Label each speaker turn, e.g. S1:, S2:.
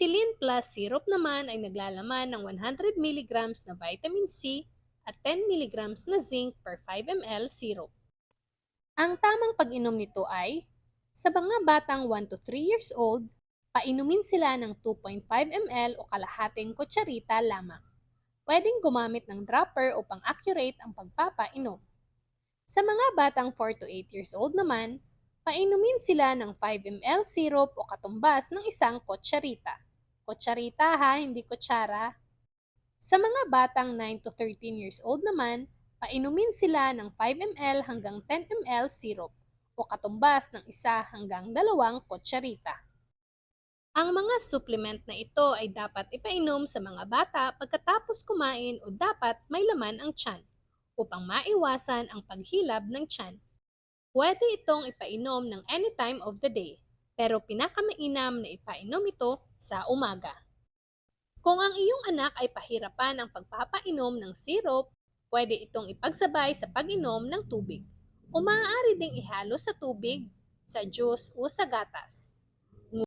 S1: Amoxicillin plus syrup naman ay naglalaman ng 100 mg na vitamin C at 10 mg na zinc per 5 ml syrup. Ang tamang pag-inom nito ay, sa mga batang 1 to 3 years old, painumin sila ng 2.5 ml o kalahating kutsarita lamang. Pwedeng gumamit ng dropper upang accurate ang pagpapainom. Sa mga batang 4 to 8 years old naman, painumin sila ng 5 ml syrup o katumbas ng isang kutsarita. Kutsarita ha, hindi kutsara. Sa mga batang 9 to 13 years old naman, painumin sila ng 5 ml hanggang 10 ml syrup o katumbas ng isa hanggang dalawang kutsarita. Ang mga supplement na ito ay dapat ipainom sa mga bata pagkatapos kumain o dapat may laman ang tiyan upang maiwasan ang paghilab ng tiyan. Pwede itong ipainom ng any time of the day, pero pinakamainam na ipainom ito sa umaga. Kung ang iyong anak ay pahirapan ang pagpapainom ng syrup, pwede itong ipagsabay sa pag-inom ng tubig o maaari ding ihalo sa tubig, sa juice o sa gatas.